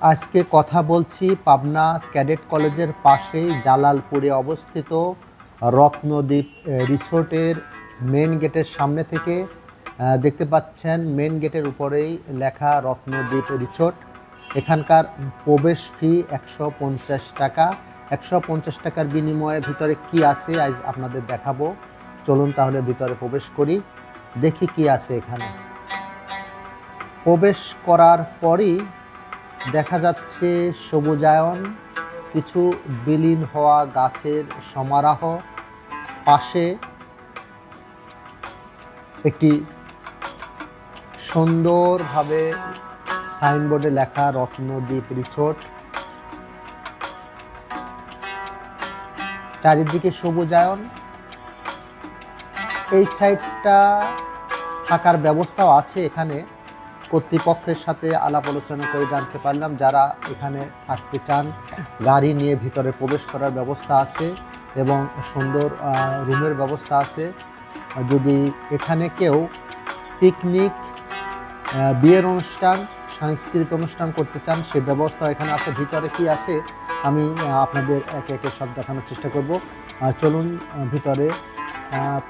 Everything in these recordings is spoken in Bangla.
আজকে কথা বলছি পাবনা ক্যাডেট কলেজের পাশেই জালালপুরে অবস্থিত রত্নদ্বীপ রিসোর্টের মেন গেটের সামনে থেকে দেখতে পাচ্ছেন মেন গেটের উপরেই লেখা রত্নদ্বীপ রিসোর্ট। এখানকার প্রবেশ ফি একশো পঞ্চাশ টাকা। একশো পঞ্চাশ টাকার বিনিময়ে ভিতরে কি আছে আজ আপনাদের দেখাবো। চলুন তাহলে ভিতরে প্রবেশ করি, দেখি কি আছে এখানে। প্রবেশ করার পরই দেখা যাচ্ছে সবুজায়ন, কিছু বিলীন হওয়া গাছের সমারোহ, পাশে একটি সুন্দরভাবে সাইনবোর্ডে লেখা রত্নদ্বীপ রিসোর্ট। চারিদিকে সবুজায়ন। এই সাইডটা থাকার ব্যবস্থাও আছে এখানে। কর্তৃপক্ষের সাথে আলাপ আলোচনা করে জানতে পারলাম যারা এখানে থাকতে চান। গাড়ি নিয়ে ভিতরে প্রবেশ করার ব্যবস্থা আছে এবং সুন্দর রুমের ব্যবস্থা আছে। যদি এখানে কেউ পিকনিক বিয়ের অনুষ্ঠান, সাংস্কৃতিক অনুষ্ঠান করতে চান, সে ব্যবস্থা এখানে আছে। ভিতরে কি আছে, আমি আপনাদের একে একে সব দেখানোর চেষ্টা করব। চলুন ভিতরে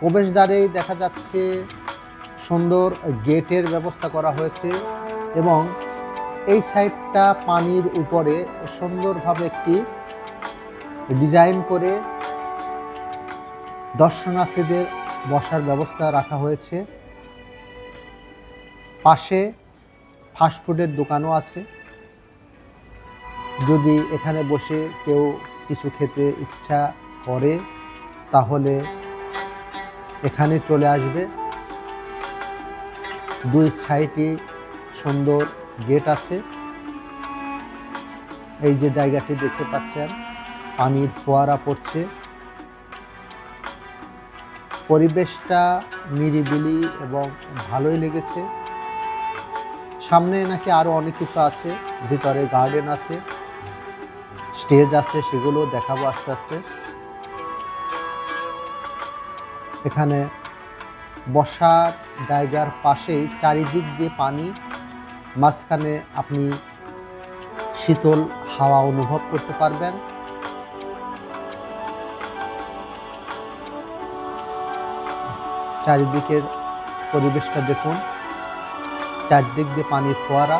প্রবেশদ্বারেই দেখা যাচ্ছে সুন্দর গেটের ব্যবস্থা করা হয়েছে এবং এই সাইডটা পানির উপরে সুন্দরভাবে একটি ডিজাইন করে দর্শনার্থীদের বসার ব্যবস্থা রাখা হয়েছে। পাশে ফাস্টফুডের দোকানও আছে। যদি এখানে বসে কেউ কিছু খেতে ইচ্ছা করে, তাহলে এখানে চলে আসবে। দুই সাইডে সুন্দর গেট আছে। এই যে জায়গাটি দেখতে পাচ্ছেন, পানির ফোয়ারা পড়ছে। পরিবেশটা নিরিবিলি এবং ভালোই লেগেছে। সামনে নাকি আরও অনেক কিছু আছে, ভিতরে গার্ডেন আছে, স্টেজ আছে, সেগুলো দেখাবো আস্তে আস্তে। এখানে বসার জায়গার পাশেই চারিদিক দিয়ে পানি, মাঝখানে আপনি শীতল হাওয়া অনুভব করতে পারবেন। চারিদিকের পরিবেশটা দেখুন, চারদিক দিয়ে পানির ফোয়ারা।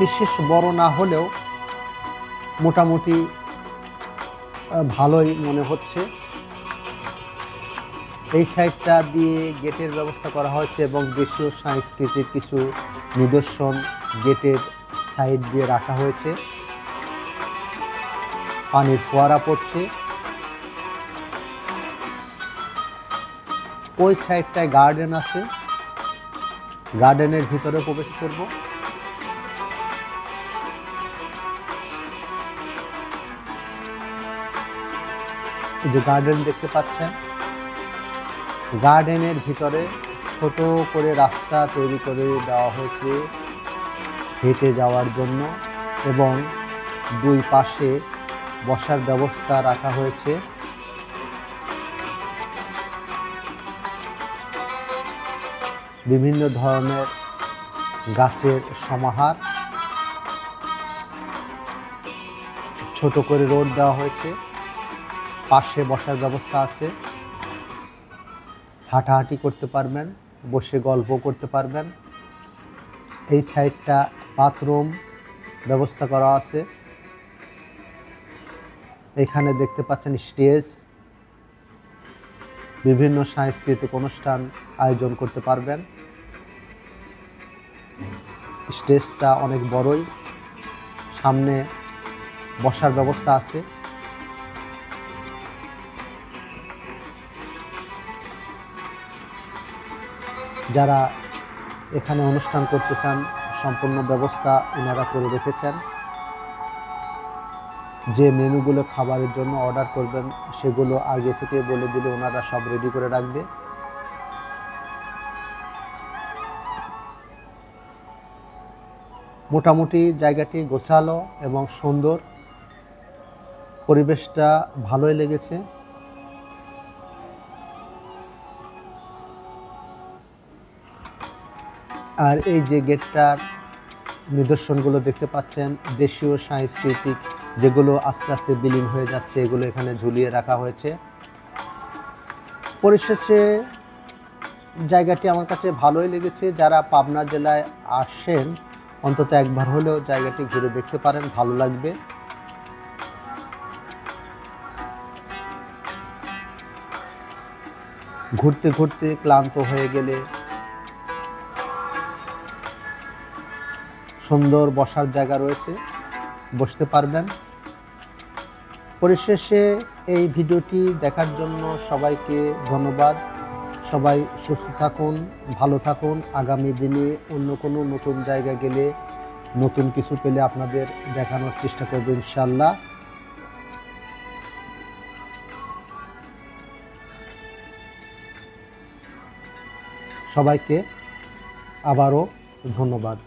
বিশেষ বড় না হলেও মোটামুটি ভালোই মনে হচ্ছে। এই সাইডটা দিয়ে গেটের ব্যবস্থা করা হয়েছে এবং দেশীয় সাংস্কৃতিক কিছু নিদর্শন গেটের সাইড দিয়ে রাখা হয়েছে। পানির ফোয়ারা পড়ছে। ওই সাইডটায় গার্ডেন আছে। গার্ডেনের ভিতরে প্রবেশ করব। এই যে গার্ডেন দেখতে পাচ্ছেন গার্ডেনের ভিতরে ছোট করে রাস্তা তৈরি করে দেওয়া হয়েছে হেঁটে যাওয়ার জন্য এবং দুই পাশে বসার ব্যবস্থা রাখা হয়েছে। বিভিন্ন ধরনের গাছের সমাহার, ছোট করে রোড দেওয়া হয়েছে। পাশে বসার ব্যবস্থা আছে। হাঁটাহাঁটি করতে পারবেন, বসে গল্প করতে পারবেন। এই সাইডটা বাথরুম ব্যবস্থা করা আছে। এখানে দেখতে পাচ্ছেন স্টেজ। বিভিন্ন সাংস্কৃতিক অনুষ্ঠান আয়োজন করতে পারবেন। স্টেজটা অনেক বড়ই। সামনে বসার ব্যবস্থা আছে। যারা এখানে অনুষ্ঠান করতে চান, সম্পূর্ণ ব্যবস্থা ওনারা করে রেখেছেন। যে মেনুগুলো খাবারের জন্য অর্ডার করবেন, সেগুলো আগে থেকে বলে দিলে ওনারা সব রেডি করে রাখবে। মোটামুটি জায়গাটি গোছালো এবং সুন্দর। পরিবেশটা ভালোই লেগেছে। আর এই যে গেটটার নিদর্শনগুলো দেখতে পাচ্ছেন, দেশীয় সাংস্কৃতিক যেগুলো আস্তে আস্তে বিলীন হয়ে যাচ্ছে, এগুলো এখানে ঝুলিয়ে রাখা হয়েছে। পরিশেষে জায়গাটি আমার কাছে ভালোই লেগেছে। যারা পাবনা জেলায় আসেন, অন্তত একবার হলেও জায়গাটি ঘুরে দেখতে পারেন, ভালো লাগবে। ঘুরতে ঘুরতে ক্লান্ত হয়ে গেলে সুন্দর বসার জায়গা রয়েছে, বসতে পারবেন। পরিশেষে এই ভিডিওটি দেখার জন্য সবাইকে ধন্যবাদ। সবাই সুস্থ থাকুন, ভালো থাকুন। আগামী দিনে অন্য কোনো নতুন জায়গায় গেলে নতুন কিছু পেলে আপনাদের দেখানোর চেষ্টা করব ইনশাল্লাহ সবাইকে আবারও ধন্যবাদ।